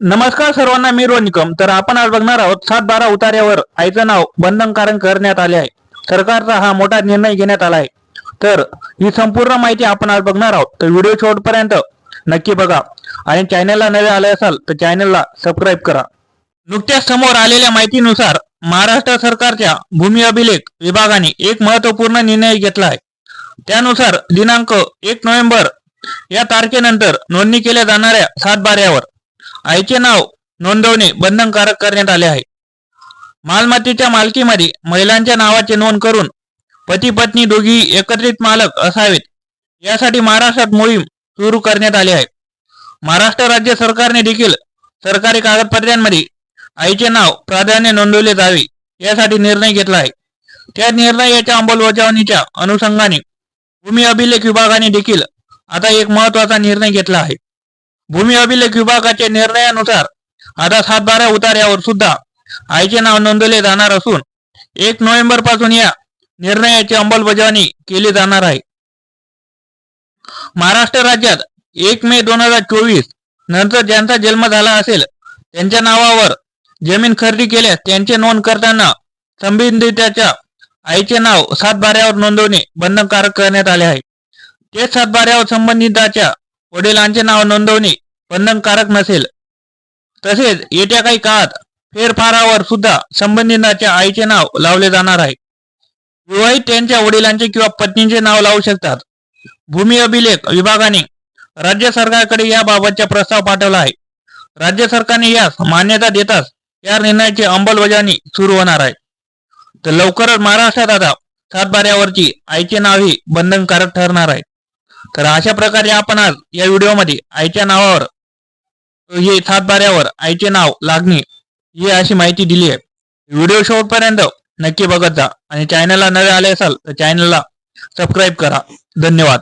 नमस्कार सर्वांना मी रोनिकम तर आपण आज बघणार आहोत सात बारा उतार्यावर आईचं नाव बंधनकारक करण्यात आले आहे. सरकारचा हा मोठा निर्णय घेण्यात आला आहे. तर ही संपूर्ण माहिती आपण आज बघणार आहोत. तर व्हिडिओ शेवटपर्यंत नक्की बघा. आणि चॅनलला नवे आले असाल तर चॅनलला सबस्क्राईब करा. नुकत्याच समोर आलेल्या माहितीनुसार महाराष्ट्र सरकारच्या भूमी अभिलेख विभागाने एक महत्त्वपूर्ण निर्णय घेतला आहे. त्यानुसार दिनांक एक नोव्हेंबर या तारखेनंतर नोंदणी केल्या जाणाऱ्या सात बाऱ्यावर आईचे नाव नोंदवणे बंधनकारक करण्यात आले आहे. मालमत्तेच्या मालकीमध्ये महिलांच्या नावाचे नोंद करून पती पत्नी दोघी एकत्रित मालक असावेत यासाठी महाराष्ट्रात मोहीम सुरू करण्यात आली आहे. महाराष्ट्र राज्य सरकारने देखील सरकारी कागदपत्रांमध्ये आईचे नाव प्राधान्य नोंदवले जावे यासाठी निर्णय घेतला आहे. त्या निर्णयाच्या अंमलबजावणीच्या अनुषंगाने भूमी अभिलेख विभागाने देखील आता एक महत्त्वाचा निर्णय घेतला आहे. भूमी अभिलेख विभागाच्या निर्णयानुसार आता सातबारा उतार्यावर सुद्धा आईचे नाव नोंदवले जाणार असून एक नोव्हेंबरपासून या निर्णयाची अंमलबजावणी केली जाणार आहे. महाराष्ट्र राज्यात एक मे दोन हजार चोवीस नंतर ज्यांचा जन्म झाला असेल त्यांच्या नावावर जमीन खरेदी केल्यास त्यांचे नोंद करताना संबंधिताच्या आईचे नाव सातबाऱ्यावर नोंदवणे बंधनकारक करण्यात आले आहे. ते सातबाऱ्यावर संबंधिताच्या वडिलांचे नाव नोंदवणे बंधनकारक नसेल. तसेच येत्या काही काळात फेरफारावर सुद्धा संबंधिताच्या आईचे नाव लावले जाणार आहे. विवाहित त्यांच्या वडिलांचे किंवा पत्नीचे नाव लावू शकतात. भूमी अभिलेख विभागाने राज्य सरकारकडे याबाबतचा प्रस्ताव पाठवला आहे. राज्य सरकारने यास मान्यता देताच या निर्णयाची अंमलबजावणी सुरू होणार आहे. तर लवकरच महाराष्ट्रात आता सातबाऱ्यावरची आईचे नाव ही बंधनकारक ठरणार आहे. तर अशा प्रकारे आपण आज या व्हिडिओमध्ये आईच्या नावावर हे सातबाऱ्यावर आईचे नाव लागणे ही अशी माहिती दिली आहे. व्हिडिओ शेवटपर्यंत नक्की बघत जा आणि चॅनलला नवे आले असाल तर चॅनलला सबस्क्राईब करा. धन्यवाद.